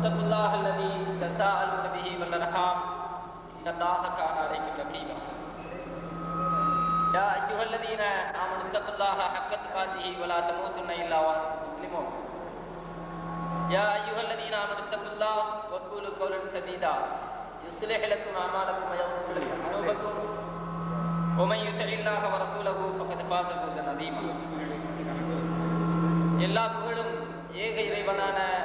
واتقوا الله الذي تساءلون به والأرحام إن الله كان عليكم رقيبا يا أيها الذين آمنوا اتقوا الله حق تقاته ولا تموتن إلا وأنتم مسلمون يا أيها الذين آمنوا اتقوا الله وقولوا قولا سديدا يصلح لكم أعمالكم ويغفر لكم ذنوبكم ومن يطع الله ورسوله فقد فاز فوزا عظيما எல்லா புகழும் ஏக இறைவனான வல்ல அல்லாஹ்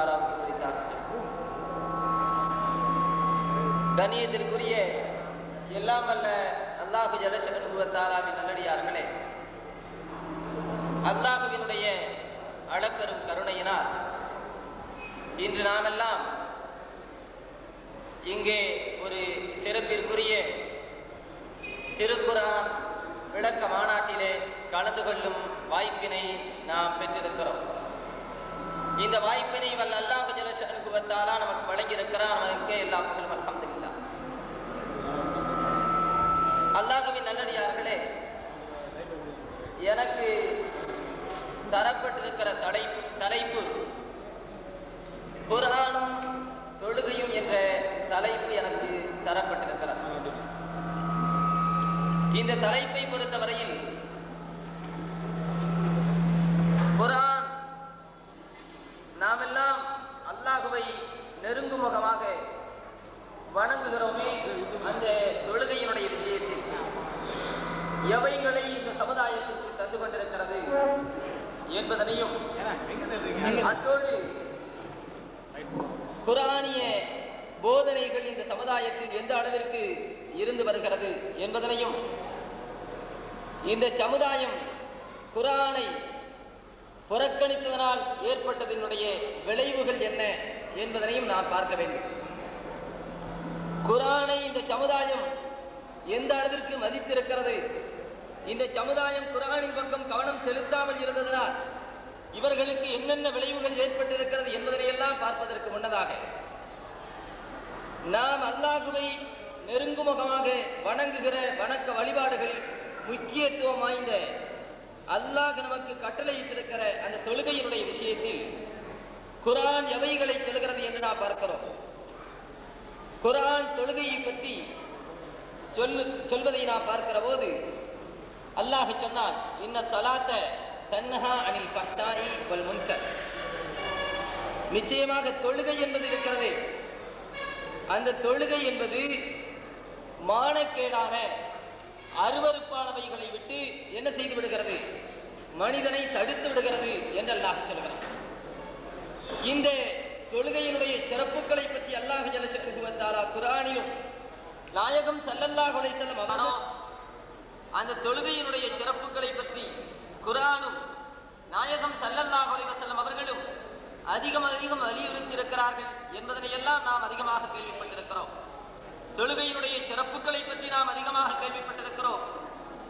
ஜல்லஷானு வந்தாராவுக்கு குறித்தார்கள் கணியத்திற்குரிய எல்லாம் அல்ல அல்லாஹு ஜலசகன் வந்தாராவின் நல்லடியார்களே அல்லாஹுவினுடைய அளப்பெரும் கருணையினால் இன்று நாமெல்லாம் இங்கே ஒரு சிறப்பிற்குரிய திருக்குரான் விளக்க மாநாட்டிலே கலந்து கொள்ளும் வாய்ப்பினை நாம் பெற்றிருக்கிறோம். இந்த வாய்ப்பினை வல்ல அல்லாஹு ஜலசனுக்குவத்தாலா நமக்கு வழங்கியிருக்கிறான். அவனுக்கு எல்லா புகழும் அல்ஹம்துலில்லாஹ். அல்லாஹுவின் நல்லடியார்களே எனக்கு தரப்பட்டிருக்கிற தடை தலைப்பு குரானும் தொழுகையும் என்ற தலைப்பு எனக்கு தரப்பட்டிருக்கிறது. இந்த தலைப்பை பொறுத்தவரையில் குரான் நாமெல்லாம் அல்லாஹுவை நெருங்கும் முகமாக வணங்குகிறோமே அந்த தொழுகையினுடைய விஷயத்தில் எவைகளை இந்த சமுதாயத்திற்கு தந்து கொண்டிருக்கிறது என்பதனையும் அத்தோடு குரானிய போதனைகள் இந்த சமுதாயத்தில் எந்த அளவிற்கு இருந்து வருகிறது என்பதனையும் இந்த சமுதாயம் குரானை புறக்கணித்ததனால் ஏற்பட்டதனுடைய விளைவுகள் என்ன என்பதனையும் நாம் பார்க்க வேண்டும் குரானை இந்த சமுதாயம் எந்த அளவிற்கு மதித்திருக்கிறது இந்த சமுதாயம் குரானின் பக்கம் கவனம் செலுத்தாமல் இருந்ததனால் இவர்களுக்கு என்னென்ன விளைவுகள் ஏற்பட்டிருக்கிறது என்பதனை எல்லாம் பார்ப்பதற்கு முன்னதாக நாம் அல்லாஹுவை நெருங்குமுகமாக வணங்குகிற வணக்க வழிபாடுகளில் முக்கியத்துவம் வாய்ந்த அல்லாஹ் நமக்கு கட்டளையிட்டிருக்கிற அந்த தொழுகையினுடைய விஷயத்தில் குரான் எவைகளை சொல்கிறது என்று நாம் பார்க்கிறோம். குரான் தொழுகையை பற்றி சொல்லு சொல்வதை நாம் பார்க்கிற போது அல்லாஹ் சொன்னான் இன்ன சலாத்த தன்னஹா அனில் ஃபஹ்ஷாயி வல் முன்கர். நிச்சயமாக தொழுகை என்பது இருக்கிறது. அந்த தொழுகை என்பது மானக்கேடான அருவறுப்பானவைகளை விட்டு என்ன செய்து விடுகிறது? மனிதனை தடுத்து விடுகிறது என்று அல்லாஹ் சொல்கிறான். இந்த தொழுகையினுடைய சிறப்புகளை பற்றி அல்லாஹ் ஜலசகுவத்தாலா குரானிலும் நாயகம் சல்லல்லாஹ் செல்லும் அவனா அந்த தொழுகையினுடைய சிறப்புகளை பற்றி குரானும் நாயகம் சல்லல்லாஹ் செல்லும் அவர்களும் அதிகம் அதிகம் வலியுறுத்தியிருக்கிறார்கள் என்பதனை எல்லாம் நாம் அதிகமாக கேள்விப்பட்டிருக்கிறோம். தொழுகையினுடைய சிறப்புகளை பற்றி நாம் அதிகமாக கேள்விப்பட்டிருக்கிறோம்.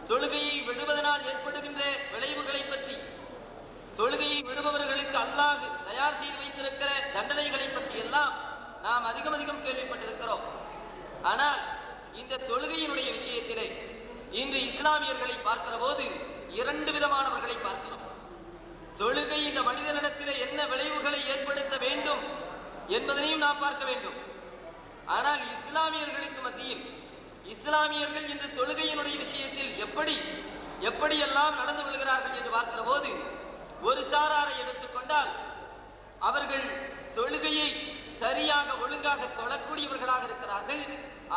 தொழுகையை விடுவதனால் ஏற்படுகின்ற விளைவுகளை பற்றி தொழுகையை விடுபவர்களுக்கு அல்லாஹ் தயார் செய்து வைத்திருக்கிற தண்டனைகளை பற்றி எல்லாம் நாம் அதிகம் அதிகம் கேள்விப்பட்டிருக்கிறோம். ஆனால் இந்த தொழுகையினுடைய விஷயத்திலே இன்று இஸ்லாமியர்களை பார்க்கிற போது இரண்டு விதமானவர்களை பார்க்கிறோம். தொழுகை இந்த மனிதனிடத்திலே என்ன விளைவுகளை ஏற்படுத்த வேண்டும் என்பதனையும் நாம் பார்க்க வேண்டும். ஆனால் இஸ்லாமியர்களுக்கு மத்தியில் இஸ்லாமியர்கள் இன்று தொழுகையினுடைய விஷயத்தில் எப்படி எப்படியெல்லாம் நடந்து கொள்கிறார்கள் என்று பார்க்கிற போது ஒரு சாராரை எடுத்துக்கொண்டால் அவர்கள் தொழுகையை சரியாக ஒழுங்காக தொழக்கூடியவர்களாக இருக்கிறார்கள்.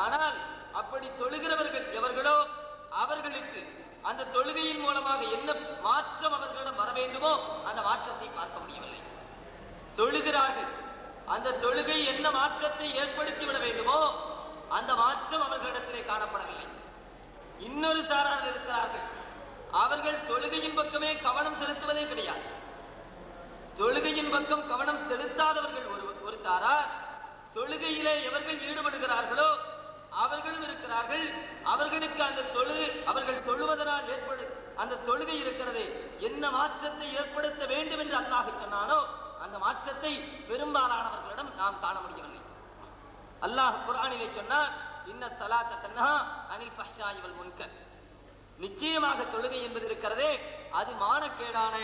ஆனால் அப்படி தொழுகிறவர்கள் எவர்களோ அவர்களுக்கு அந்த தொழுகையின் மூலமாக என்ன மாற்றம் அவர்களிடம் வர வேண்டுமோ அந்த மாற்றத்தை பார்க்க முடியவில்லை. தொழுகிறார்கள். அந்த தொழுகை என்ன மாற்றத்தை ஏற்படுத்தி விட வேண்டுமோ அந்த மாற்றம் அவர்களிடத்திலே காணப்படவில்லை. இன்னொரு சாரார் இருக்கிறார்கள். அவர்கள் தொழுகையின் பக்கமே கவனம் செலுத்துவதே கிடையாது. தொழுகையின் பக்கம் கவனம் செலுத்தாதவர்கள் ஒரு ஒரு சாரார் தொழுகையிலே எவர்கள் ஈடுபடுகிறார்களோ அவர்களும் இருக்கிறார்கள். அவர்களுக்கு அந்த தொழு அவர்கள் தொழுவதனால் ஏற்படு அந்த தொழுகை இருக்கிறதே. என்ன மாற்றத்தை ஏற்படுத்த வேண்டும் என்று அல்லாஹ் சொன்னானோ அந்த மாற்றத்தை பெரும்பாலானவர்களிடம் நாம் காண முடியவில்லை. அல்லாஹ் குரானிலே சொன்னால் இன்ன சலாத்த தன்ஹா அனில் ஃபஹ்ஷாயி முன்கர். நிச்சயமாக தொழுகை என்பது இருக்கிறதே. அது மானக்கேடான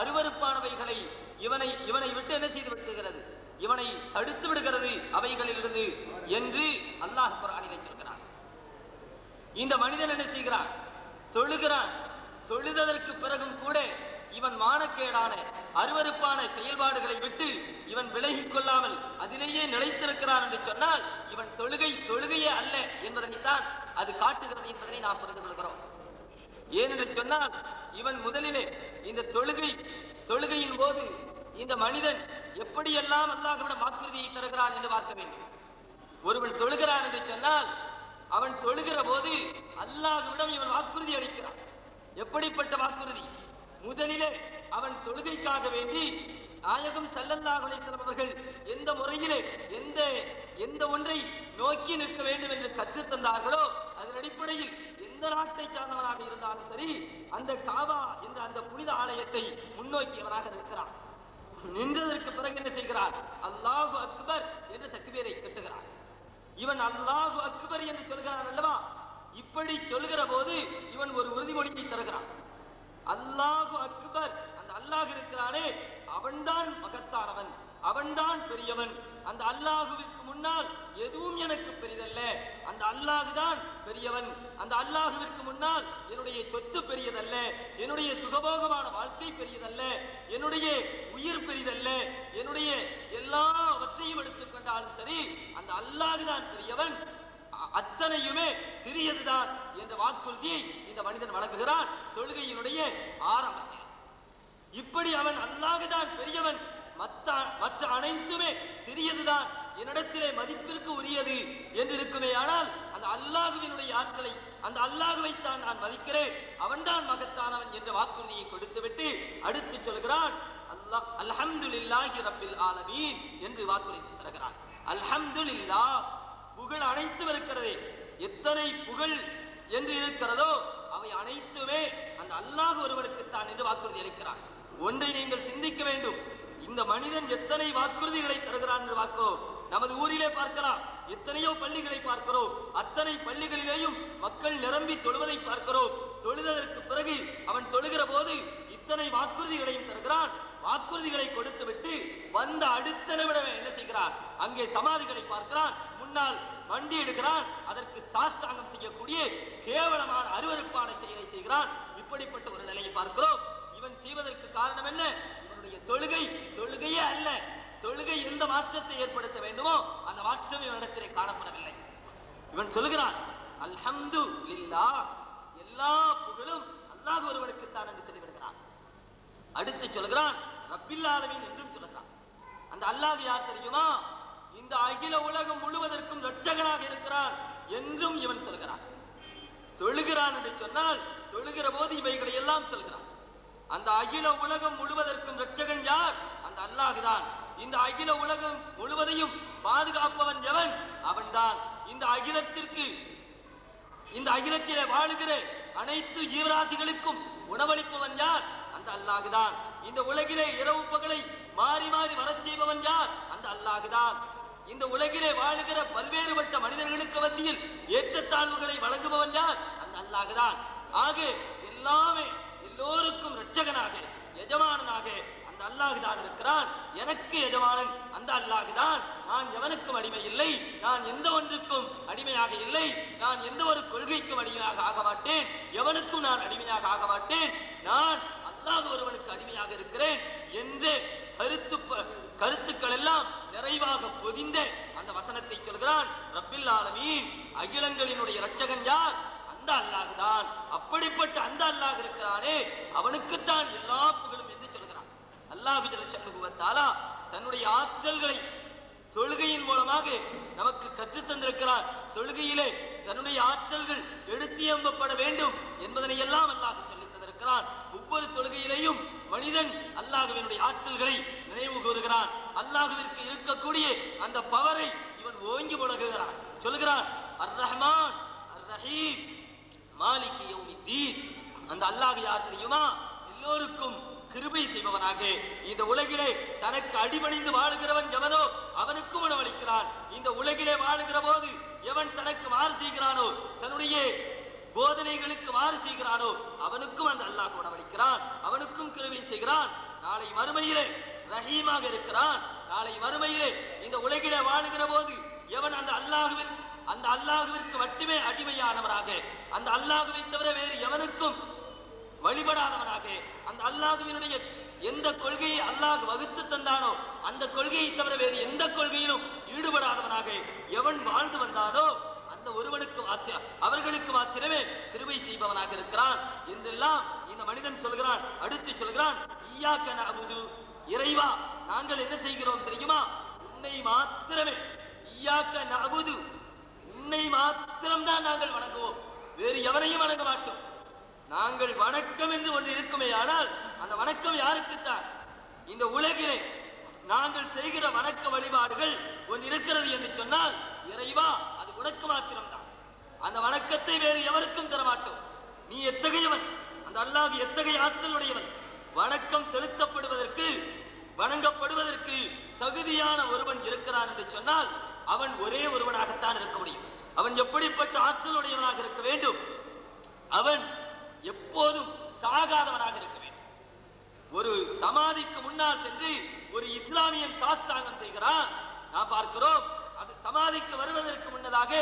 அருவருப்பானவைகளை இவனை இவனை விட்டு என்ன செய்து விட்டுகிறது? இவனை தடுத்து விடுகிறது அவைகளிலிருந்து என்று அல்லாஹ் குரானிலே சொல்கிறான். இந்த மனிதன் என்ன செய்கிறான்? தொழுகிறான். தொழுததற்கு பிறகும் கூட இவன் மானக்கேடான அருவருப்பான செயல்பாடுகளை விட்டு இவன் விலகிக் கொள்ளாமல் அதிலேயே நிலைத்திருக்கிறான் என்று சொன்னால் இவன் தொழுகை தொழுகையே அல்ல என்பதனைத்தான் அது காட்டுகிறது என்பதனை நாம் புரிந்து கொள்கிறோம். ஏனென்று சொன்னால் இவன் முதலிலே இந்த தொழுகை தொழுகையின் போது இந்த மனிதன் எப்படியெல்லாம் அல்லாஹ்விடம் வாக்குறுதியை தருகிறான் என்று பார்க்க வேண்டும். ஒருவன் தொழுகிறான் என்று சொன்னால் அவன் தொழுகிற போது அல்லாஹ்விடம் இவன் வாக்குறுதி அளிக்கிறான். எப்படிப்பட்ட வாக்குறுதி? முதலிலே அவன் தொழுகைக்காக வேண்டி நாயகம் ஸல்லல்லாஹு அவர்கள் எந்த முறையிலே எந்த எந்த ஒன்றை நோக்கி நிற்க வேண்டும் என்று கற்றுத்தந்தார்களோ அதன் அடிப்படையில் எந்த நாட்டை சார்ந்தவனாக இருந்தாலும் சரி அந்த காவா என்ற அந்த புனித ஆலயத்தை முன்னோக்கியவனாக நிற்கிறான். நின்றதற்கு பிறகு என்ன செய்கிறார்? அல்லாஹு அக்பர் என்று தக்பீரை கட்டுகிறார். இவன் அல்லாஹு அக்பர் என்று சொல்கிறான் அல்லவா? இப்படி சொல்கிற போது இவன் ஒரு உறுதிமொழியை தருகிறான். அல்லாஹு அக்பர் அந்த அல்லாஹ் இருக்கிறானே அவன்தான் மகத்தானவன் அவன்தான் பெரியவன். அந்த அல்லாஹுவிற்கு முன்னால் எதுவும் எனக்கு பெரிதல்ல. அந்த அல்லாஹு தான் பெரியவன் அந்த அல்லாஹுவிற்கு முன்னால் என்னுடைய சொத்து பெரியதல்ல என்னுடைய சுகபோகமான வாழ்க்கை பெரியதல்ல என்னுடைய உயிர் பெரியதல்ல என்னுடைய எல்லாவற்றையும் எடுத்துக்கொண்டாலும் சரி அந்த அல்லாஹ் தான் பெரியவன் அத்தனையுமே சிறியதுதான் என்ற வாக்குறுதியை இந்த மனிதன் வழங்குகிறான். தொழுகையினுடைய ஆரம்பத்தில் இப்படி அவன் அல்லாஹுதான் பெரியவன். மற்ற மற்ற அனைத்துமே சிறியதுதான். என்னிடத்திலே மதிப்பிற்கு உரியது என்று இருக்குமே ஆனால் அந்த அல்லாஹுவினுடைய ஆற்றலை அந்த அல்லாஹுவைத்தான் நான் மதிக்கிறேன். அவன்தான் மகத்தானவன் என்ற வாக்குறுதியை கொடுத்துவிட்டு அடுத்து சொல்கிறான் அல்லாஹ் அல்ஹம்துலில்லாஹி ரப்பில் ஆலமீன் என்று வாக்குறுதி தருகிறான். அல்ஹம்துலில்லா புகழ் அனைத்தும் இருக்கிறதே. எத்தனை புகழ் என்று இருக்கிறதோ அவை அனைத்துமே அந்த அல்லாஹ் ஒருவனுக்குத்தான் என்று வாக்குறுதி அளிக்கிறான். ஒன்றை நீங்கள் சிந்திக்க வேண்டும். இந்த மனிதன் எத்தனை வாக்குறுதிகளை தருகிறான் என்று வாக்கோ நமது ஊரிலே பார்க்கலாம். எத்தனையோ பள்ளிகளை பார்க்கிறோம். அத்தனை பள்ளிகளிலேயும் மக்கள் நிரம்பி தொழுவதை பார்க்கிறோம். தொழுததற்கு பிறகு அவன் தொழுகிற போது இத்தனை வாக்குறுதிகளையும் தருகிறான். வாக்குறுதிகளை கொடுத்துவிட்டு வந்த அடுத்த நிமிடமே என்ன செய்கிறான்? அங்கே சமாதிகளை பார்க்கிறான். முன்னால் வண்டி எடுக்கிறான். அதற்கு சாஸ்தாங்கம் செய்யக்கூடிய கேவலமான அருவருப்பான செயலை செய்கிறான். இப்படிப்பட்ட ஒரு நிலையை பார்க்கிறோம். இவன் செய்வதற்கு காரணம் என்ன? இவனுடைய தொழுகை தொழுகையே அல்ல. தொழுகை எந்த மாற்றத்தை ஏற்படுத்த வேண்டுமோ அந்த மாற்றம் இவனிடத்திலே காணப்படவில்லை. இவன் சொல்லுகிறான் அல்ஹம்து இல்லா எல்லா புகழும் அல்லாஹ் ஒருவனுக்குத்தான் என்று சொல்லி அடுத்து சொல்கிறான் ரப்பில்லாதவன் என்றும் சொல்லுகிறான். அந்த அல்லாஹ் யார் தெரியுமா? இந்த அகில உலகம் முழுவதற்கும் லட்சகனாக இருக்கிறான் என்றும் இவன் சொல்கிறான் தொழுகிறான் என்று சொன்னால் தொழுகிற போது இவைகளை எல்லாம் சொல்கிறான் அந்த அகில உலகம் முழுவதற்கும் லட்சகன் யார்? அந்த அல்லாஹ் தான். இந்த அகில உலகம் முழுவதையும் பாதுகாப்பவன் எவன்? அவன்தான். இந்த அகிலத்திற்கு இந்த அகிலத்திலே வாழுகிற அனைத்து ஜீவராசிகளுக்கும் உணவளிப்பவன் யார்? அந்த அல்லாஹுதான். இந்த உலகிலே இரவு பகலை மாறி மாறி வரச் செய்பவன் யார்? அந்த அல்லாஹுதான். இந்த உலகிலே வாழுகிற பல்வேறுபட்ட மனிதர்களுக்கு மத்தியில் ஏற்றத்தாழ்வுகளை வழங்குபவன் யார்? அந்த அல்லாஹுதான். ஆக எல்லாமே எல்லோருக்கும் ரட்சகனாக எஜமானனாக அந்த அல்லாஹ் தான் இருக்கிறான். எனக்கு எஜமானன் அந்த அல்லாஹ் தான் நான் எவனுக்கும் அடிமை இல்லை. நான் எந்த ஒன்றுக்கும் அடிமையாக இல்லை. நான் எந்த ஒரு கொள்கைக்கும் அடிமையாக ஆக மாட்டேன். எவனுக்கும் நான் அடிமையாக ஆக மாட்டேன். நான் அல்லாஹ் ஒருவனுக்கு அடிமையாக இருக்கிறேன் என்று கருத்து கருத்துக்கள் எல்லாம் நிறைவாக பொதிந்த அந்த வசனத்தை சொல்கிறான். ரப்பில் ஆலமீன். அகிலங்களினுடைய இரட்சகன் யார்? அந்த அல்லாஹ் தான் அப்படிப்பட்ட அந்த அல்லாஹ் இருக்கிறானே. அவனுக்குத்தான் எல்லா புகழும் அல்லாஹு ஜலசனுகுவத்தாலா தன்னுடைய ஆற்றல்களை தொழுகையின் மூலமாக நமக்கு கற்றுத்தந்திருக்கிறார் தொழுகையிலே தன்னுடைய ஆற்றல்கள் எடுத்தியம்பப்பட வேண்டும் என்பதனை எல்லாம் அல்லாஹ் சொல்லித் தந்திருக்கிறான். ஒவ்வொரு தொழுகையிலேயும் மனிதன் அல்லாஹுவினுடைய ஆற்றல்களை நினைவு கூறுகிறான். அல்லாஹுவிற்கு இருக்கக்கூடிய அந்த பவரை இவன் ஓங்கி முழகுகிறான். சொல்கிறான் அர் ரஹ்மான் அர் ரஹீம் மாலிக் யௌமித்தீன். அந்த அல்லாஹ் யார் தெரியுமா? எல்லோருக்கும் கிருபை செய்பவனாக. இந்த உலகிலே தனக்கு அடிபணிந்து வாழுகிறவன் எவனோ அவனுக்கும் உணவளிக்கிறான் இந்த உலகிலே வாழுகிற போது எவன் தனக்கு மாறு செய்கிறானோ தன்னுடைய போதனைகளுக்கு மாறு செய்கிறானோ அவனுக்கும் அந்த அல்லாஹ் உணவளிக்கிறான் அவனுக்கும் கிருபை செய்கிறான். நாளை மறுமையிலே ரஹீமாக இருக்கிறான். நாளை மறுமையிலே இந்த உலகிலே வாழுகிற போது எவன் அந்த அல்லாஹுவின் அந்த அல்லாஹுவிற்கு மட்டுமே அடிமையானவராக அந்த அல்லாஹுவை தவிர வேறு எவனுக்கும் வழிபடாதவனாக அந்த அல்லாஹுவினுடைய எந்த கொள்கையை அல்லாஹ் வகுத்து தந்தானோ அந்த கொள்கையை தவிர வேறு எந்த கொள்கையிலும் ஈடுபடாதவனாக எவன் வாழ்ந்து வந்தானோ அந்த ஒருவனுக்கு மாத்திர அவர்களுக்கு மாத்திரமே திருவை செய்பவனாக இருக்கிறான் என்றெல்லாம் இந்த மனிதன் சொல்கிறான் அடுத்து சொல்கிறான் ஈயாக்க நஅபுது. இறைவா நாங்கள் என்ன செய்கிறோம் தெரியுமா? உன்னை மாத்திரமே ஈயாக்க நஅபுது. உன்னை மாத்திரம்தான் நாங்கள் வணங்குவோம். வேறு எவரையும் வணங்க மாட்டோம். நாங்கள் வணக்கம் என்று ஒன்று இருக்குமே ஆனால் அந்த வணக்கம் யாருக்குத்தான்? இந்த உலகிலே நாங்கள் செய்கிற வணக்க வழிபாடுகள் ஒன்று இருக்கிறது என்று சொன்னால் இறைவா அது உனக்கு மாத்திரம்தான். அந்த வணக்கத்தை வேறு எவருக்கும் தரமாட்டோம். நீ எத்தகையவன்? அந்த அல்லாஹ் எத்தகைய ஆற்றல் உடையவன் வணக்கம் செலுத்தப்படுவதற்கு வணங்கப்படுவதற்கு தகுதியான ஒருவன் இருக்கிறான் என்று சொன்னால் அவன் ஒரே ஒருவனாகத்தான் இருக்க முடியும். அவன் எப்படிப்பட்ட ஆற்றல் உடையவனாக இருக்க வேண்டும்? அவன் எப்போதும் சாகாதவனாக இருக்க வேண்டும். ஒரு சமாதிக்கு முன்னால் சென்று ஒரு இஸ்லாமியன் சாஸ்தாங்கம் செய்கிறான். நாம் பார்க்கிறோம் அது சமாதிக்கு வருவதற்கு முன்னதாக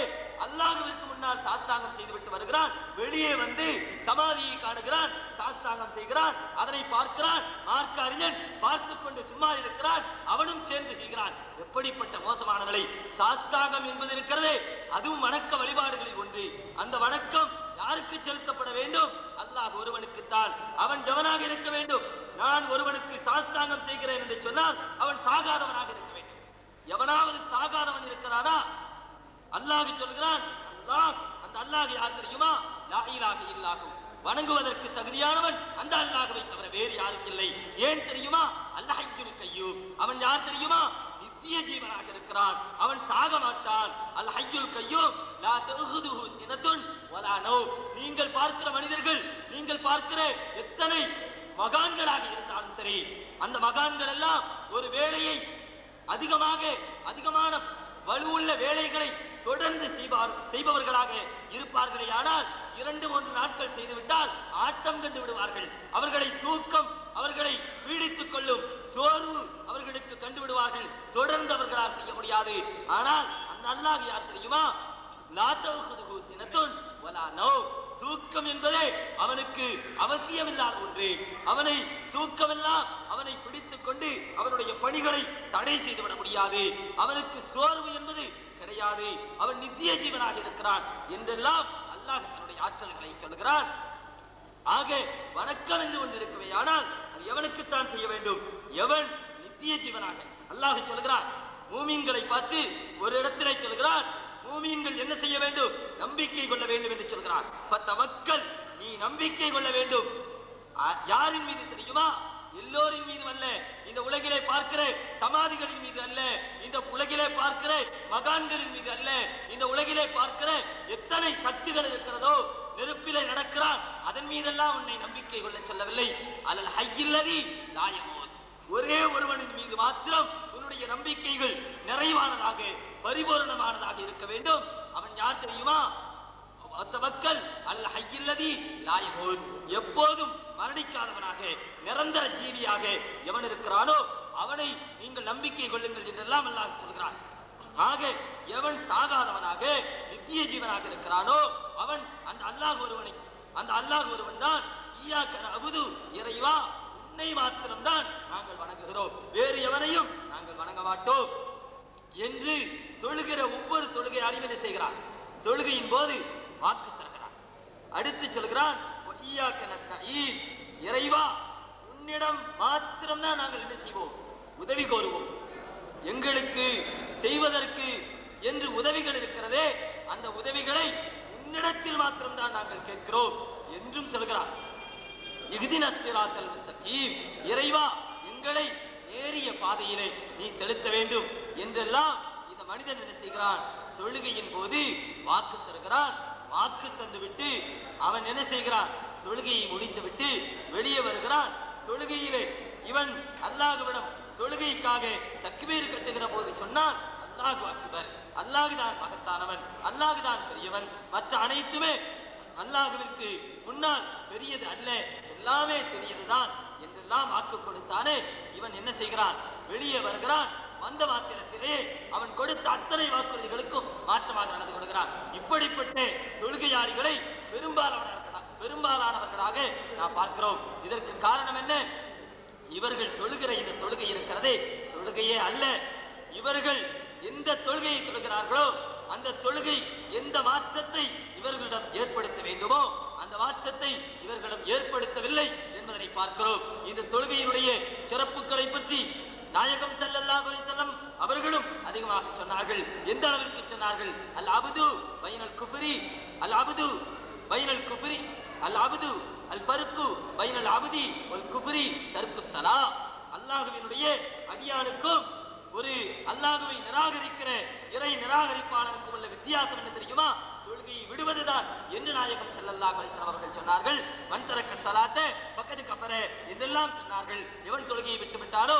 அல்லாஹுவிற்கு முன்னால் சாஸ்தாங்கம் செய்துவிட்டு வருகிறான். வெளியே வந்து சமாதியை காணுகிறான் சாஸ்தாங்கம் செய்கிறான் அதனை பார்க்கிறான். மார்க்க அறிஞன் பார்த்து கொண்டு சும்மா இருக்கிறான் அவனும் சேர்ந்து செய்கிறான். எப்படிப்பட்ட மோசமானவளை? சாஸ்தாங்கம் என்பது இருக்கிறதே அதுவும் வணக்க வழிபாடுகளில் ஒன்று. அந்த வணக்கம் யாருக்கு செலுத்தப்பட வேண்டும்? அல்லாஹ் ஒருவனுக்குத்தான். அவன் ஜவனாக இருக்க வேண்டும். நான் ஒருவனுக்கு சாஸ்தாங்கம் செய்கிறேன் என்று சொன்னால் அவன் சாகாதவனாக இருக்க வேண்டும். எவனாவது சாகாதவன் இருக்கிறானா? அல்லாஹ் சொல்கிறான் அல்லாஹ் அந்த அல்லாஹ் யார் தெரியுமா? லா இலாஹ இல்லாஹு வணங்குவதற்கு தகுதியானவன் அந்த அல்லாஹவை தவிர வேறு யாரும் இல்லை. ஏன் தெரியுமா? அல்லாஹ்யுல் கையூ அவன் யார் தெரியுமா? நித்திய ஜீவனாக இருக்கிறான். அவன் சாக மாட்டான் அல் ஹய்யுல் கையூம். லா தஅஹுதுஹு சினத்துன். நீங்கள் பார்க்கிற மனிதர்கள் நீங்கள் பார்க்கிற எத்தனை மகான்களாக இருந்தாலும் சரி அந்த மகான்கள் எல்லாம் ஒரு வேலையை அதிகமாக அதிகமான வலுவுள்ள வேலைகளை தொடர்ந்து செய்வார் செய்பவர்களாக இருப்பார்களே. ஆனால் இரண்டு மூன்று நாட்கள் செய்துவிட்டால் ஆட்டம் கண்டு விடுவார்கள். அவர்களை தூக்கம் அவர்களை பீடித்துக் கொள்ளும் சோர்வு அவர்களுக்கு கண்டு விடுவார்கள். தொடர்ந்து அவர்களால் செய்ய முடியாது. ஆனால் அந்த அல்லாஹ் யார் தெரியுமா? லா தஅஹுதுஹு சினத்துன் தூக்கம் என்பதே அவனுக்கு அவசியமில்லாத ஒன்று. அவனை தூக்கமெல்லாம் அவனை பிடித்துக் கொண்டு அவனுடைய பணிகளை தடை செய்துவிட முடியாது. அவனுக்கு சோர்வு என்பது கிடையாது. அவன் நித்திய ஜீவனாக இருக்கிறான் என்றெல்லாம் அல்லாஹ் தன்னுடைய ஆற்றல்களை சொல்கிறான் ஆக வணக்கம் என்று ஒன்று இருக்கவே ஆனால் அது எவனுக்குத்தான் செய்ய வேண்டும்? எவன் நித்திய ஜீவனாக? அல்லாஹ் சொல்கிறான் மூமீன்களை பார்த்து ஒரு இடத்திலே சொல்கிறான் மூமீன்கள் என்ன செய்ய வேண்டும்? நம்பிக்கை கொள்ள வேண்டும் என்று சொல்றான் பத்த மக்கள் நீ நம்பிக்கை கொள்ள வேண்டும். யாரின் மீது தெரியுமா? எல்லோரின் மீதும் அல்ல. இந்த உலகிலே பார்க்கிற சமாதிகளின் மீது அல்ல. இந்த உலகிலே பார்க்கிற மகான்களின் மீது அல்ல. இந்த உலகிலே பார்க்கிற எத்தனை சக்திகள் இருக்கிறதோ நெருப்பிலே நடக்கிறான் அதன் மீதெல்லாம் உன்னை நம்பிக்கை கொள்ள சொல்லவில்லை. அல்லல் ஹையில்லதி லாயமோத். ஒரே ஒருவனின் மீது மாத்திரம் அவனுடைய நம்பிக்கைகள் நிறைவானதாக பரிபூரணமானதாக இருக்க வேண்டும். அவன் யார் தெரியுமா? மக்கள் அல்ல ஹையில்லதி எப்போதும் மரணிக்காதவனாக நிரந்தர ஜீவியாக எவன் இருக்கிறானோ அவனை நீங்கள் நம்பிக்கை கொள்ளுங்கள் என்றெல்லாம் அல்லாஹ் சொல்கிறான். ஆக எவன் சாகாதவனாக நித்திய ஜீவனாக இருக்கிறானோ அவன் அந்த அல்லாஹ் ஒருவனை அந்த அல்லாஹ் ஒருவன் தான். அபுது இறைவா உன்னை மாத்திரம்தான் நாங்கள் வணங்குகிறோம். வேறு எவனையும் வணங்க மாட்டோம் என்று தொழுகிற ஒவ்வொரு தொழுகை என்ன செய்கிறான் தொழுகையின் போது வாக்கு தருகிறான் அடுத்து சொல்கிறான் இறைவா உன்னிடம் மாத்திரம்தான் நாங்கள் என்ன செய்வோம்? உதவி கோருவோம். எங்களுக்கு செய்வதற்கு என்று உதவிகள் இருக்கிறதே அந்த உதவிகளை உன்னிடத்தில் மாத்திரம்தான் நாங்கள் கேட்கிறோம் என்றும் சொல்கிறான் இஹ்தின சிராத்தல் இறைவா எங்களை நேரிய பாதையிலே நீ செலுத்த வேண்டும் என்றெல்லாம் இந்த மனிதன் என்ன செய்கிறான்? தொழுகையின் போது வாக்கு தருகிறான். வாக்கு தந்துவிட்டு அவன் என்ன செய்கிறான்? தொழுகையை முடித்துவிட்டு வெளியே வருகிறான். தொழுகையிலே இவன் அல்லாஹுவிடம் தொழுகைக்காக தக்பீர் கட்டுகிற போது சொன்னான் அல்லாஹு அக்பர் அல்லாஹுதான் மகத்தானவன் அல்லாஹுதான் பெரியவன். மற்ற அனைத்துமே அல்லாஹுவிற்கு முன்னால் பெரியது அல்ல எல்லாமே சிறியதுதான். என்றெல்லாம் வாக்கு கொடுத்தானே இவன் என்ன செய்கிறான்? வெளியே வருகிறான். வந்த மாத்திரத்திலே அவன் கொடுத்த அத்தனை வாக்குறுதிகளுக்கும் மாற்றமாக நடந்து கொள்கிறான். இப்படிப்பட்ட தொழுகையாளிகளை பெரும்பாலான பெரும்பாலானவர்களாக நாம் பார்க்கிறோம். இதற்கு காரணம் என்ன? இவர்கள் தொழுகிற இந்த தொழுகை இருக்கிறதே தொழுகையே அல்ல. இவர்கள் எந்த தொழுகையை தொழுகிறார்களோ அந்த தொழுகை எந்த மாற்றத்தை இவர்களிடம் ஏற்படுத்த வேண்டுமோ அந்த மாற்றத்தை இவர்களிடம் ஏற்படுத்தவில்லை. என்பதனை பார்க்கிறோம். இந்த தொழுகையினுடைய சிறப்புகளை பற்றி நாயகம் ஸல்லல்லாஹு அலைஹி அவர்களும் அதிகமாக சொன்னார்கள். எந்த அளவிற்கு சொன்னார்கள்? அல் அபுது பைனல் குஃப்ரி அல் அபுது பைனல் குஃப்ரி அல் அபுது அல் பருக்கு பைனல் அபுதி ஒல் குஃப்ரி தர்க்கு சலா அல்லாஹுவினுடைய அடியானுக்கும் ஒரு அல்லாஹுவை நிராகரிக்கிற இறை நிராகரிப்பாளருக்கும் உள்ள வித்தியாசம் என்ன தெரியுமா? தொழுகையை விடுவதுதான் என்று நாயகம் செல்லல்லா அலைஹி அவர்கள் சொன்னார்கள். வன்தரக்க சலாத்த பக்கத்துக்கு பக்கத்து கஃபர என்றெல்லாம் சொன்னார்கள். எவன் தொழுகையை விட்டுவிட்டானோ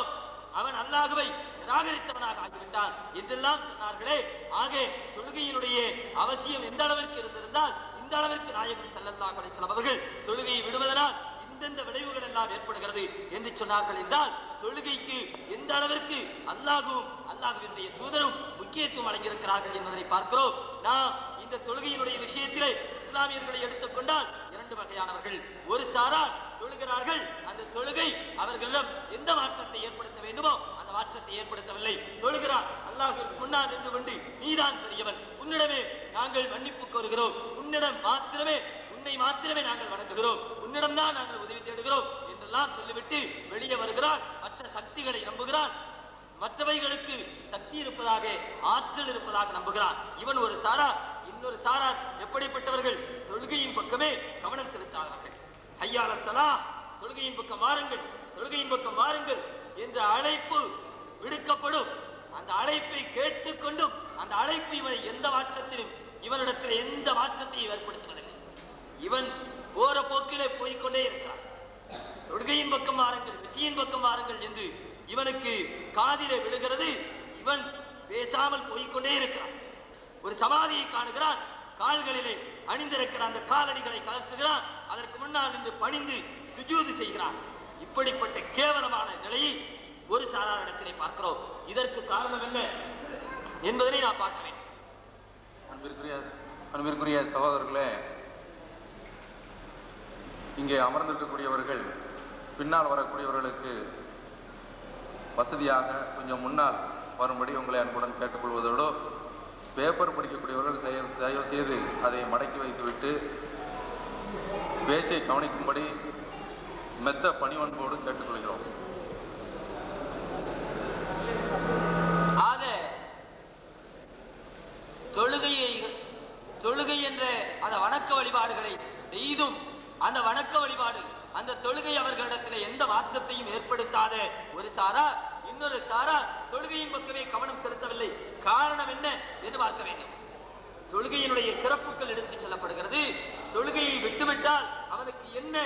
அவன் அல்லாகவை நிராகரித்தவனாக ஆகிவிட்டான் என்றெல்லாம் சொன்னார்களே. ஆக தொழுகையினுடைய அவசியம் எந்த அளவிற்கு இருந்திருந்தால் இந்த அளவிற்கு நாயகம் செல்லல்லா அலைஹி அவர்கள் தொழுகையை விடுவதனால் இந்தந்த விளைவுகள் எல்லாம் ஏற்படுகிறது என்று சொன்னார்கள் என்றால் தொழுகைக்கு எந்த அளவிற்கு அல்லாஹும் அல்லாஹுவினுடைய தூதரும் முக்கியத்துவம் வழங்கியிருக்கிறார்கள் என்பதை பார்க்கிறோம். நாம் இந்த தொழுகையினுடைய விஷயத்திலே இஸ்லாமியர்களை எடுத்துக்கொண்டால் இரண்டு வகையானவர்கள். ஒரு சாரார் தொழுகிறார்கள். அந்த தொழுகை அவர்களிடம் எந்த மாற்றத்தை ஏற்படுத்த வேண்டுமோ அந்த மாற்றத்தை ஏற்படுத்தவில்லை. தொழுகிறார். அல்லாஹ்விற்கு முன்னால் நின்று கொண்டு நீதான் பெரியவன். உன்னிடமே நாங்கள் மன்னிப்பு கோருகிறோம். உன்னிடம் மாத்திரமே உன்னை மாத்திரமே நாங்கள் வணங்குகிறோம். உன்னிடம் தான் நாங்கள் உதவி தேடுகிறோம் என்றெல்லாம் சொல்லிவிட்டு வெளியே வருகிறான் மற்ற சக்திகளை நம்புகிறான் மற்றவைகளுக்கு சக்தி இருப்பதாக ஆற்றல் இருப்பதாக நம்புகிறான் இவன் ஒரு சாரா இன்னொரு சாரார் எப்படிப்பட்டவர்கள்? தொழுகையின் பக்கமே கவனம் செலுத்தாதவர்கள். ஐயால சலா தொழுகையின் பக்கம் வாருங்கள் தொழுகையின் பக்கம் வாருங்கள் என்ற அழைப்பு விடுக்கப்படும். அந்த அழைப்பை கேட்டுக்கொண்டும் அந்த அழைப்பு இவனை எந்த மாற்றத்திலும் இவனிடத்தில் எந்த மாற்றத்தையும் ஏற்படுத்துவதில்லை. இவன் போற போக்கிலே போய்க்கொண்டே இருக்கிறான். தொழுகையின் பக்கம் வாருங்கள் வெற்றியின் பக்கம் வாருங்கள் என்று இவனுக்கு காதிலே விழுகிறது. இவன் பேசாமல் போய்க்கொண்டே இருக்கிறான். ஒரு சமாதியை காணுகிறான் கால்களிலே அணிந்திருக்கிற அந்த காலடிகளை கலற்றுகிறான் அதற்கு முன்னால் நின்று பணிந்து சுஜூது செய்கிறான் இப்படிப்பட்ட கேவலமான நிலையை ஒரு சாராரிடத்திலே பார்க்கிறோம். இதற்கு காரணம் என்ன என்பதனை நான் பார்க்கிறேன். அன்பிற்குரிய அன்பிற்குரிய சகோதரர்களே இங்கே அமர்ந்திருக்கக்கூடியவர்கள் பின்னால் வரக்கூடியவர்களுக்கு வசதியாக கொஞ்சம் முன்னால் வரும்படி உங்களை அன்புடன் கேட்டுக்கொள்வதோடு பேப்பர் படிக்கக்கூடியவர்கள் செய்ய- தயவு செய்து அதை மடக்கி வைத்துவிட்டு பேச்சை கவனிக்கும்படி மெத்த பணிவன்போடு கேட்டுக்கொள்கிறோம். ஆக தொழுகையை தொழுகை என்ற அந்த வணக்க வழிபாடுகளை செய்தும் அந்த வணக்க வழிபாடு அந்த தொழுகை அவர்களிடத்தில் எந்த மாற்றத்தையும் ஏற்படுத்தாத ஒரு சாரா இன்னொரு சாரா தொழுகையின் பக்கமே கவனம் செலுத்தவில்லை. காரணம் என்ன என்று பார்க்க வேண்டும். தொழுகையினுடைய சிறப்புகள் எடுத்துச் செல்லப்படுகிறது. தொழுகையை விட்டுவிட்டால் அவனுக்கு என்ன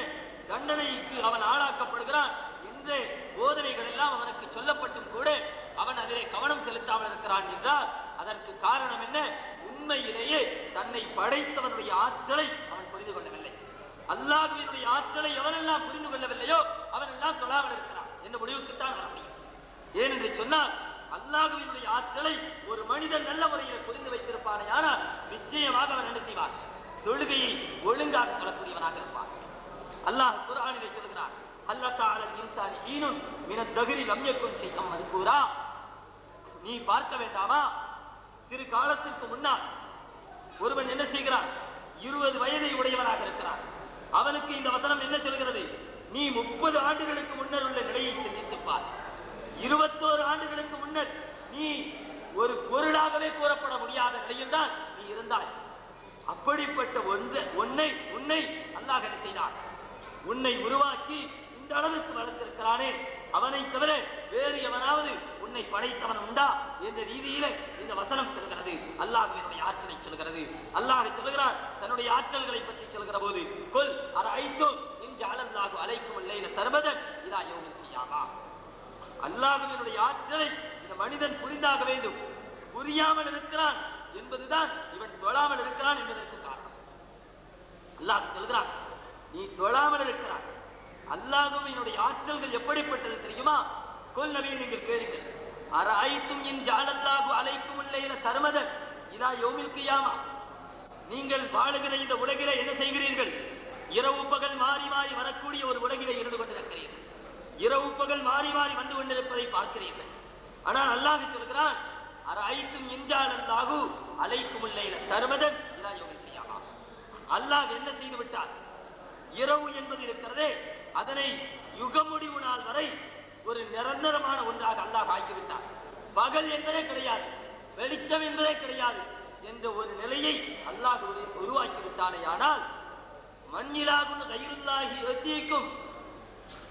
தண்டனைக்கு அவன் ஆளாக்கப்படுகிறான் என்ற போதனைகள் எல்லாம் அவனுக்கு சொல்லப்பட்டும் கூட அவன் அதிலே கவனம் செலுத்தாமல் இருக்கிறான் என்றால் அதற்கு காரணம் என்ன? உண்மையிலேயே தன்னை படைத்தவனுடைய ஆற்றலை அவன் புரிந்து கொள்ளவில்லை. அல்லாஹ்வினுடைய ஆற்றலை எவனெல்லாம் புரிந்து கொள்ளவில்லையோ அவனெல்லாம் சொல்லாமல் இருக்கிறான். என்ற முடிவுக்குத்தான் வர முடியும். ஏனென்று சொன்னால் அல்லாஹுவினுடைய ஆற்றலை ஒரு மனிதன் நல்ல முறையில் புரிந்து வைத்திருப்பானே ஆனால் நிச்சயமாக அவன் என்ன செய்வான்? தொழுகையை ஒழுங்காக தொழக்கூடியவனாக இருப்பான். அல்லாஹ் குரானிலே சொல்கிறான் அல்லா தஆலல் ஈனும் மின தகுதி லம் செய்யும் ஷைஅம் நீ பார்க்க வேண்டாமா? சிறு காலத்திற்கு முன்னால் ஒருவன் என்ன செய்கிறான்? இருபது வயதை உடையவனாக இருக்கிறான். அவனுக்கு இந்த வசனம் என்ன சொல்கிறது? நீ முப்பது ஆண்டுகளுக்கு முன்னர் உள்ள நிலையை சிந்தித்துப்பார் பார் இருபத்தோரு ஆண்டுகளுக்கு முன்னர் நீ ஒரு பொருளாகவே கூறப்பட முடியாத நிலையில்தான் நீ இருந்தாய். அப்படிப்பட்ட ஒன்றை உன்னை உன்னை அல்லாஹ் என்ன செய்தார்? உன்னை உருவாக்கி இந்த அளவிற்கு வளர்த்திருக்கிறானே. அவனை தவிர வேறு எவனாவது உன்னை படைத்தவன் உண்டா என்ற ரீதியில இந்த வசனம் சொல்கிறது. அல்லாஹினுடைய ஆற்றலை சொல்கிறது. அல்லாஹ் சொல்கிறார்? தன்னுடைய ஆற்றல்களை பற்றி சொல்கிற போது கொல் அரை ஐத்தோ இன்று ஜாலல்லாஹு அலைக்கும் இல்லையில சர்வதன் இதா யோகம் கியாமா. அல்லாவினுடைய ஆற்றலை இந்த மனிதன் புரிந்தாக வேண்டும். புரியாமல் இருக்கிறான் என்பதுதான் இவன் தொழாமல் இருக்கிறான் என்பதற்கு காரணம். அல்லாஹ் சொல்கிறான் நீ தொழாமல் இருக்கிறான் அல்லாஹ்வினுடைய ஆற்றல்கள் எப்படிப்பட்டது தெரியுமா? கொல் நபி நீங்கள் கேளுங்கள். அரைத்தும் என் ஜாலல்லாஹு அலைக்கும் இல்லையில சர்மதன். இதா யோமில் கியாமா. நீங்கள் வாழுகிற இந்த உலகிலே என்ன செய்கிறீர்கள்? இரவு பகல் மாறி மாறி வரக்கூடிய ஒரு உலகிலே இருந்து கொண்டிருக்கிறீர்கள். இரவு பகல் மாறி மாறி வந்து கொண்டிருப்பதை பார்க்கிறீர்கள். ஆனால் அல்லாஹ் சொல்கிறான் அரைத்தும் எஞ்சாலல்லாஹு அலைக்கும் இல்லையில சர்வதன் இதா யோமில் அல்லாஹ் என்ன செய்து விட்டார் இரவு என்பது இருக்கிறதே அதனை யுக முடிவு நாள் வரை ஒரு நிரந்தரமான ஒன்றாக அல்லாஹ் ஆக்கிவிட்டார் பகல் என்பதே கிடையாது வெளிச்சம் என்பதே கிடையாது என்ற ஒரு நிலையை அல்லாஹ் உருவாக்கி விட்டானே ஆனால் மண்ணிலாகுன்னு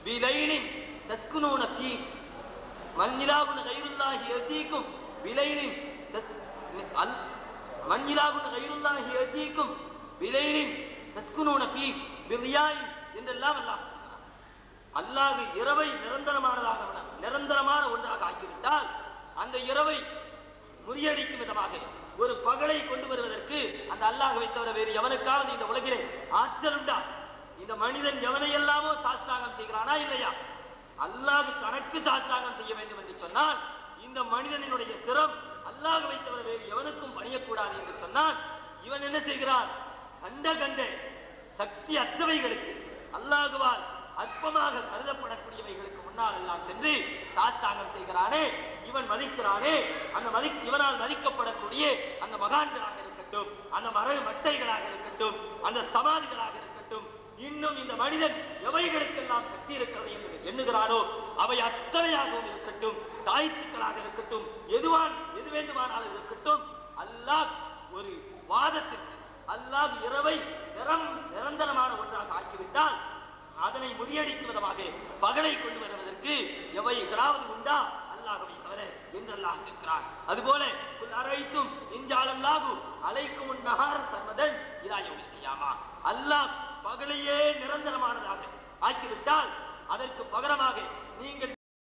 கயிறுல்லாகி தஸ்குனூன பீ மண்ணிலாகுன்னு கயிறுல்லாகி எத்தீக்கும் விலைனின் தஸ் அல் மண்ணிலாகுன்னு கயிறுல்லாகி எத்தீக்கும் விலைனின் தஸ்குனூன பீ விதியாயின் என்றெல்லாம் அல்லாஹ் அல்லாஹ் இரவை நிரந்தரமானதாக நிரந்தரமான ஒன்றாக ஆக்கிவிட்டால் அந்த இரவை முறியடிக்கும் விதமாக ஒரு பகலை கொண்டு வருவதற்கு அந்த அல்லாஹ் வைத்தவரை வேறு எவனுக்காவது இந்த உலகிலே ஆற்றல் உண்டா இந்த மனிதன் எவனையெல்லாமோ சாஸ்திராங்கம் செய்கிறானா இல்லையா? அல்லாஹ் தனக்கு சாஸ்திராங்கம் செய்ய வேண்டும் என்று சொன்னால் இந்த மனிதனினுடைய சிரம் அல்லாஹ்வை வைத்தவர் வேறு எவனுக்கும் பணியக்கூடாது என்று சொன்னால் இவன் என்ன செய்கிறான்? கண்ட கண்ட சக்தி அற்றவைகளுக்கு அல்லாஹுவால் அற்பமாக கருதப்படக்கூடியவைகளுக்கு முன்னால் எல்லாம் சென்று சாஸ்தாங்கம் செய்கிறானே இவன் மதிக்கிறானே அந்த மதி இவனால் மதிக்கப்படக்கூடிய அந்த மகான்களாக இருக்கட்டும் அந்த மர மட்டைகளாக இருக்கட்டும் அந்த சமாதிகளாக இருக்கட்டும் இன்னும் இந்த மனிதன் எவைகளுக்கெல்லாம் சக்தி இருக்கிறது என்று எண்ணுகிறானோ அவை அத்தனையாகவும் இருக்கட்டும் தாய்த்துக்களாக இருக்கட்டும் எதுவான் எது வேண்டுமானாலும் இருக்கட்டும் அல்லாஹ் ஒரு வாதத்திற்கு அல்லாஹ் இரவை நிறம் நிரந்தரமான ஒன்றாக ஆக்கிவிட்டால் அதனை முறியடிக்கும் விதமாக பகலை கொண்டு வருவதற்கு எவைகளாவது உண்டா? அல்லாஹவை தவிர என்று அல்லாஹ் இருக்கிறார் அதுபோல குல் அரைத்தும் இஞ்சாலல்லாஹு அலைக்கும் உன் சர்மதன் இதாயோமில் அல்லாஹ் பகலையே நிரந்தரமானதாக ஆக்கிவிட்டால் அதற்கு பகரமாக நீங்கள்